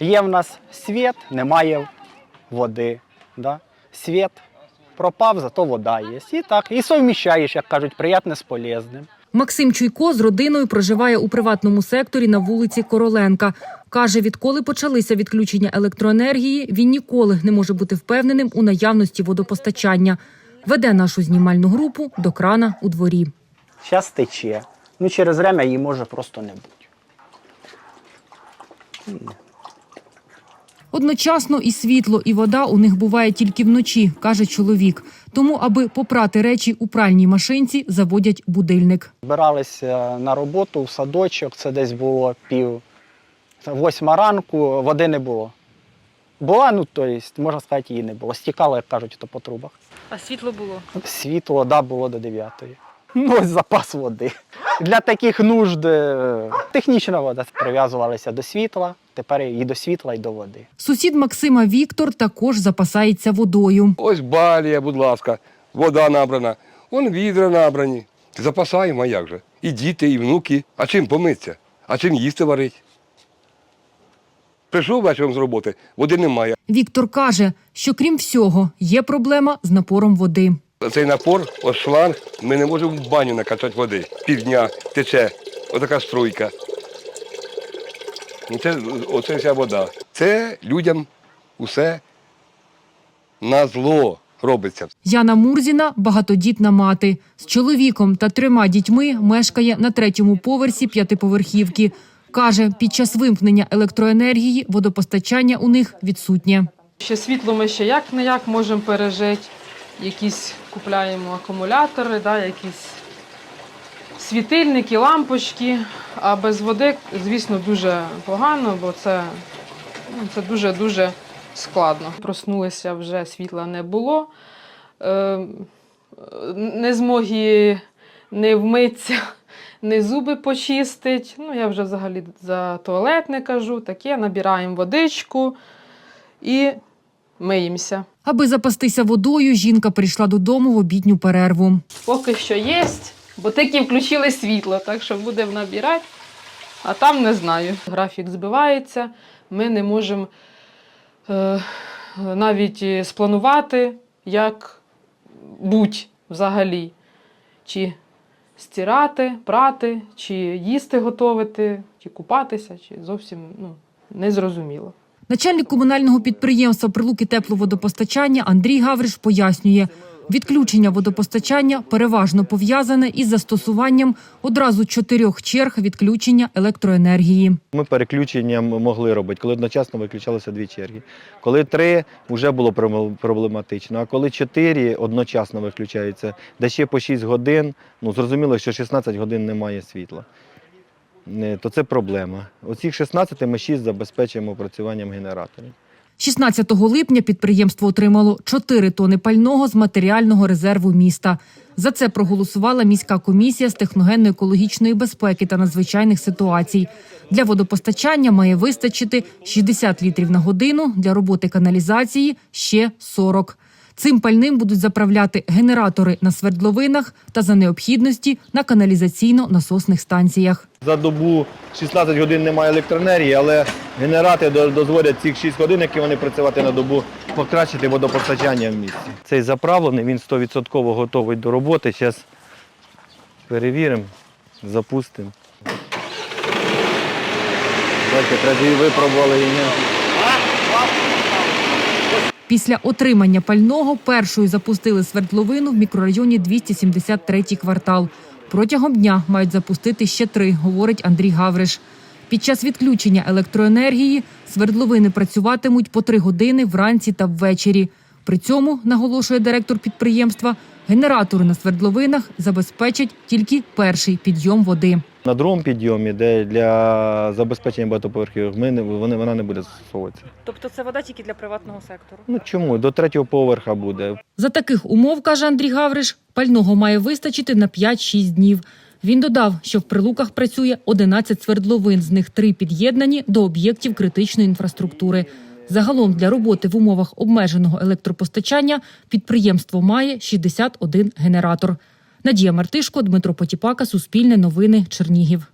Є в нас світ, немає води. Да? Світ пропав, зато вода є. І так, і совміщаєш, як кажуть, приятне з полезним. Максим Чуйко з родиною проживає у приватному секторі на вулиці Короленка. Каже, відколи почалися відключення електроенергії, він ніколи не може бути впевненим у наявності водопостачання. Веде нашу знімальну групу до крана у дворі. Зараз тече. Ну, через время її може просто не бути. Одночасно і світло, і вода у них буває тільки вночі, каже чоловік. Тому, аби попрати речі у пральній машинці, заводять будильник. Збиралися на роботу в садочок, це десь було пів восьма ранку, води не було. Була, ну то есть, можна сказати, її не було. Стікало, як кажуть, то по трубах. А світло було. Світло, да, було до 9. Ну, ось запас води. Для таких нужд е, технічна вода прив'язувалася до світла, тепер і до світла, і до води. Сусід Максима Віктор також запасається водою. Ось балія, будь ласка, вода набрана, вон відра набрані. Запасаємо, а як же? І діти, і внуки. А чим помитися? А чим їсти варить? Прийшов вечором з роботи, води немає. Віктор каже, що крім всього є проблема з напором води. Цей напор, ось шланг, ми не можемо в баню накачати води. Півдня тече, отака струйка. Ну, Це, оце вся вода. Це людям усе на зло робиться. Яна Мурзіна багатодітна мати. З чоловіком та трьома дітьми мешкає на третьому поверсі п'ятиповерхівки. Каже, під час вимкнення електроенергії водопостачання у них відсутнє. Ще світло ми ще як не як можемо пережити. Якісь купляємо акумулятори, да, якісь світильники, лампочки. А без води, звісно, дуже погано, бо це, ну, це дуже-дуже складно. Проснулися вже світла не було. Е, не змоги не вмитися, не зуби почистить. Ну, я вже взагалі за туалет не кажу. Таке, набираємо водичку і миємося. Аби запастися водою, жінка прийшла додому в обідню перерву. Поки що є, бо тільки включили світло, так що будемо набирати, а там не знаю. Графік збивається, ми не можемо е, навіть спланувати, як будь взагалі. Чи стирати, прати, чи їсти готувати, чи купатися, чи зовсім ну, незрозуміло. Начальник комунального підприємства Прилуки тепловодопостачання Андрій Гавриш пояснює, відключення водопостачання переважно пов'язане із застосуванням одразу чотирьох черг відключення електроенергії. Ми переключення могли робити, коли одночасно виключалися дві черги. Коли три, вже було проблематично. А коли чотири одночасно виключаються, де ще по 6 годин, ну зрозуміло, що 16 годин немає світла. Е, То це проблема. Оцих 16 ми 6 забезпечуємо працюванням генераторів. 16 липня підприємство отримало 4 тони пального з матеріального резерву міста. За це проголосувала міська комісія з техногенно-екологічної безпеки та надзвичайних ситуацій. Для водопостачання має вистачити 60 літрів на годину, для роботи каналізації ще 40. Цим пальним будуть заправляти генератори на свердловинах та за необхідності на каналізаційно-насосних станціях. За добу 16 годин немає електроенергії, але генератори дозволять цих 6 годин, які вони працювати на добу, покращити водопостачання в місті. Цей заправлений, він 100% готовий до роботи. Зараз перевіримо, запустимо. Бачите, треба випробували не. Після отримання пального першою запустили свердловину в мікрорайоні 273 квартал. Протягом дня мають запустити ще три, говорить Андрій Гавриш. Під час відключення електроенергії свердловини працюватимуть по три години вранці та ввечері. При цьому, наголошує директор підприємства, генератори на свердловинах забезпечать тільки перший підйом води. На другому підйомі, де для забезпечення багатоповерхівок, ми не, вони, вона не буде застосовуватися. Тобто це вода тільки для приватного сектору. Ну чому? До третього поверха буде. За таких умов, каже Андрій Гавриш, пального має вистачити на 5-6 днів. Він додав, що в прилуках працює 11 свердловин, з них три під'єднані до об'єктів критичної інфраструктури. Загалом для роботи в умовах обмеженого електропостачання підприємство має 61 генератор. Надія Мартишко, Дмитро Потіпака, Суспільне новини, Чернігів.